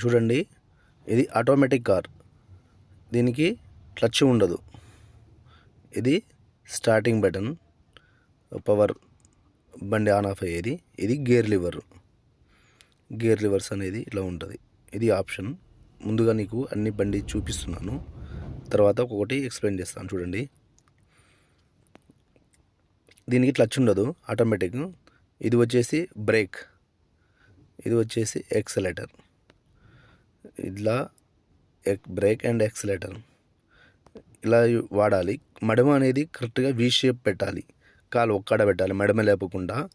చూడండి ఇది automatic car దీనికి క్లచ్ ఉండదు. ఇది స్టార్టింగ్ బటన్ పవర్ బండి ఆన్ ఆఫ్ అయ్యేది. ఇది గేర్ లివర్ గేర్ లివర్స్ అనేది ఇట్లా ఉంటుంది. ఇది ఆప్షన్ ముందుగా నీకు అన్ని బండి చూపిస్తున్నాను. తర్వాత ఒక్కొక్కటి ఎక్స్ప్లెయిన్ చేస్తాను చూడండి. దీనికి క్లచ్ ఉండదు ఆటోమేటిక్ ఇది వచ్చేసి బ్రేక్ ఇది వచ్చేసి ఎక్సలేటర్ ఇట్లా ఎక్ బ్రేక్ అండ్ ఎక్సలేటర్ ఇలా వాడాలి. మడమ అనేది కరెక్ట్గా వి షేప్ పెట్టాలి. కాలు ఒక్కడ పెట్టాలి మడమ లేపకుండా.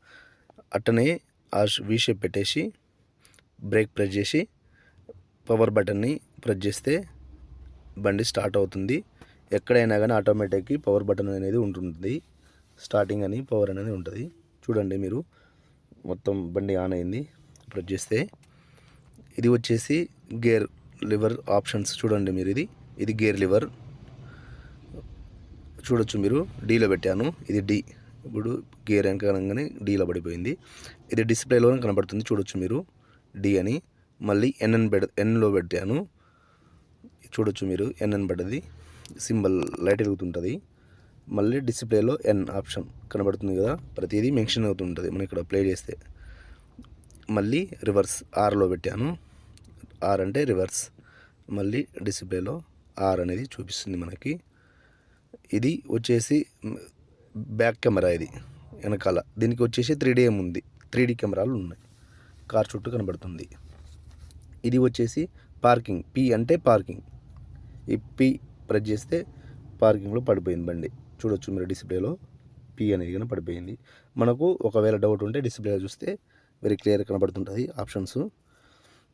అట్టనే ఆ వి షేప్ పెట్టేసి బ్రేక్ ప్రెస్ చేసి పవర్ బటన్ని ప్రెస్ చేస్తే బండి స్టార్ట్ అవుతుంది. ఎక్కడైనా కానీ ఆటోమేటిక్కి పవర్ బటన్ అనేది ఉంటుంది స్టార్టింగ్ అని పవర్ అనేది ఉంటుంది. చూడండి మీరు. మొత్తం బండి ఆన్ అయింది. ప్రెస్ చేస్తే ఇది వచ్చేసి గేర్ లివర్ ఆప్షన్స్ చూడండి మీరు ఇది. ఇది గేర్ లివర్. చూడొచ్చు మీరు. డీలో పెట్టాను. ఇది డి ఇప్పుడు గేర్ వెనకనగానే డీలో పడిపోయింది. ఇది డిస్ప్లేలోనే కనబడుతుంది. చూడొచ్చు మీరు. డి అని. మళ్ళీ ఎన్ఎన్ పెడ ఎన్లో పెట్టాను. చూడొచ్చు మీరు. ఎన్ఎన్ పడ్డది. సింబల్ లైట్ వెలుగుతుంటుంది. మళ్ళీ డిస్ప్లేలో ఎన్ ఆప్షన్ కనబడుతుంది కదా. ప్రతిదీ మెన్షన్ అవుతుంటుంది. మనం ఇక్కడ ప్లే చేస్తే. మళ్ళీ రివర్స్ ఆర్లో పెట్టాను. ఆర్ అంటే రివర్స్. మళ్ళీ డిస్ప్లేలో ఆర్ అనేది చూపిస్తుంది మనకి. ఇది వచ్చేసి బ్యాక్ కెమెరా ఇది వెనకాల. దీనికి వచ్చేసి త్రీ డీ ఉంది. త్రీ డీ కెమెరాలు ఉన్నాయి. కార్ చుట్టూ కనబడుతుంది. ఇది వచ్చేసి పార్కింగ్. పి అంటే పార్కింగ్. ఈ పి ప్రెస్ చేస్తే పార్కింగ్లో పడిపోయింది బండి. చూడొచ్చు మీరు డిస్ప్లేలో పి అనేది కానీ పడిపోయింది. మనకు ఒకవేళ డౌట్ ఉంటే డిస్ప్లేలో చూస్తే వెరీ క్లియర్ కనబడుతుంటుంది. ఆప్షన్స్.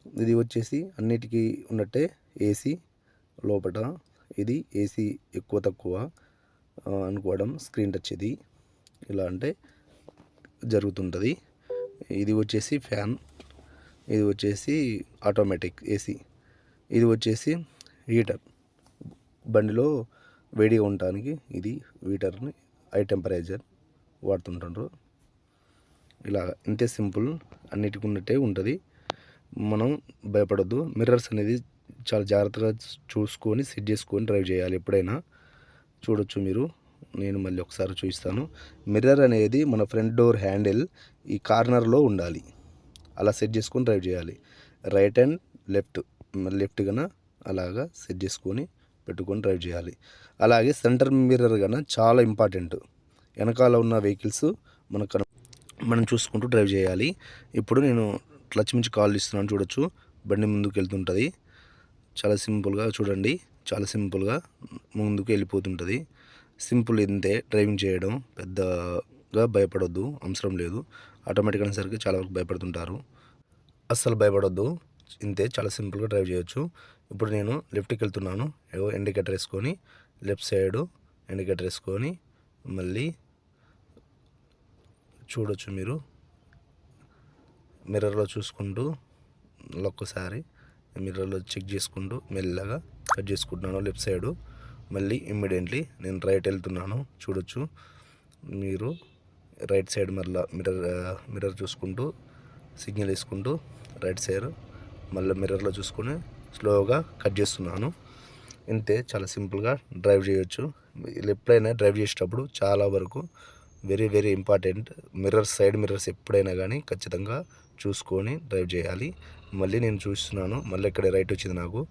ఇది వచ్చేసి అన్నిటికీ ఉన్నట్టే ఏసీ లోపల ఇది ఏసీ ఎక్కువ తక్కువ అనుకోవడం స్క్రీన్ టచ్ ఇది. ఇలా అంటే జరుగుతుంటుంది. ఇది వచ్చేసి ఫ్యాన్ ఇది వచ్చేసి ఆటోమేటిక్ ఏసీ ఇది వచ్చేసి హీటర్ బండిలో వేడిగా ఉండటానికి ఇది హీటర్ని హై టెంపరేచర్ వాడుతుంటారు. ఇలా ఇంతే సింపుల్ అన్నిటికి ఉన్నట్టే ఉంటుంది. మనం భయపడొద్దు. మిర్రర్స్ అనేది చాలా జాగ్రత్తగా చూసుకొని సెట్ చేసుకొని డ్రైవ్ చేయాలి ఎప్పుడైనా. చూడొచ్చు మీరు. నేను మళ్ళీ ఒకసారి చూపిస్తాను. మిర్రర్ అనేది మన ఫ్రంట్ డోర్ హ్యాండిల్ ఈ కార్నర్లో ఉండాలి. అలా సెట్ చేసుకొని డ్రైవ్ చేయాలి. రైట్ అండ్ లెఫ్ట్ లెఫ్ట్ కన్నా అలాగా సెట్ చేసుకొని పెట్టుకొని డ్రైవ్ చేయాలి. అలాగే సెంటర్ మిర్రర్ కన్నా చాలా ఇంపార్టెంట్ వెనకాల ఉన్న వెహికల్స్ మనకు మనం చూసుకుంటూ డ్రైవ్ చేయాలి. ఇప్పుడు నేను క్లచ్ మించి కాల్ ఇస్తున్నాను చూడొచ్చు. బండి ముందుకు వెళ్తుంటుంది. చాలా సింపుల్గా చూడండి. చాలా సింపుల్గా ముందుకు వెళ్ళిపోతుంటుంది. సింపుల్ ఇంతే డ్రైవింగ్ చేయడం. పెద్దగా భయపడొద్దు. అవసరం లేదు. ఆటోమేటిక్ అనేసరికి చాలా వరకు భయపడుతుంటారు. అస్సలు భయపడొద్దు. ఇంతే చాలా సింపుల్గా డ్రైవ్ చేయొచ్చు. ఇప్పుడు నేను లెఫ్ట్కి వెళ్తున్నాను. ఏవో ఇండికేటర్ వేసుకొని లెఫ్ట్ సైడ్ ఇండికేటర్ వేసుకొని మళ్ళీ చూడొచ్చు మీరు. మిర్రర్లో చూసుకుంటూ ఒక్కసారి మిర్రర్లో చెక్ చేసుకుంటూ మెల్లగా కట్ చేసుకుంటున్నాను లెఫ్ట్ సైడు మళ్ళీ ఇమ్మీడియట్లీ నేను రైట్ వెళ్తున్నాను. చూడొచ్చు. మీరు రైట్ సైడ్ మళ్ళా మిర్రర్ మిర్రర్ చూసుకుంటూ సిగ్నల్ వేసుకుంటూ రైట్ సైడ్ మళ్ళీ మిర్రర్లో చూసుకొని స్లోగా కట్ చేస్తున్నాను. ఇంతే చాలా సింపుల్గా డ్రైవ్ చేయొచ్చు. ఎప్పుడైనా డ్రైవ్ చేసేటప్పుడు చాలా వరకు very very important. Mirrors side mirrors ఎప్పుడైనా కానీ ఖచ్చితంగా చూసుకొని డ్రైవ్ చేయాలి. మళ్ళీ నేను చూస్తున్నాను మళ్ళీ ఇక్కడ రైట్ వచ్చింది నాకు.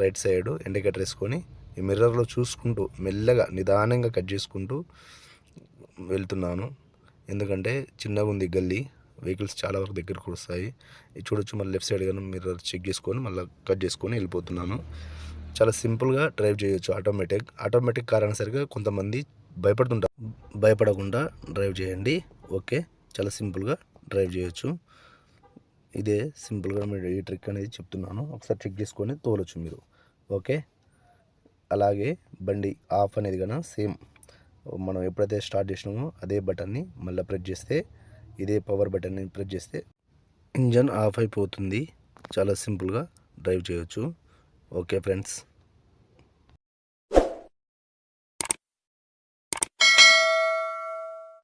రైట్ సైడ్ ఇండికేటర్ వేసుకొని ఈ మిర్రర్లో చూసుకుంటూ మెల్లగా నిదానంగా కట్ చేసుకుంటూ వెళ్తున్నాను. ఎందుకంటే చిన్నగా ఉంది గల్లీ వెహికల్స్ చాలా వరకు దగ్గరకు వస్తాయి. చూడొచ్చు మళ్ళీ లెఫ్ట్ సైడ్ కానీ మిర్రర్ చెక్ చేసుకొని మళ్ళీ కట్ చేసుకొని వెళ్ళిపోతున్నాను. చాలా సింపుల్గా డ్రైవ్ చేయొచ్చు ఆటోమేటిక్. ఆటోమేటిక్ కార్ అనేసరికి కొంతమంది భయపడుతుంటా భయపడకుండా డ్రైవ్ చేయండి. ఓకే? చాలా సింపుల్గా డ్రైవ్ చేయొచ్చు. ఇదే సింపుల్గా మీరు ఈ ట్రిక్ అనేది చెప్తున్నాను. ఒకసారి చెక్ చేసుకొని తోలొచ్చు మీరు. ఓకే? అలాగే బండి ఆఫ్ అనేది కన్నా సేమ్ మనం ఎప్పుడైతే స్టార్ట్ చేసినామో అదే బటన్ని మళ్ళీ ప్రెస్ చేస్తే ఇదే పవర్ బటన్ని ప్రెస్ చేస్తే ఇంజన్ ఆఫ్ అయిపోతుంది. చాలా సింపుల్గా డ్రైవ్ చేయొచ్చు. Okay friends?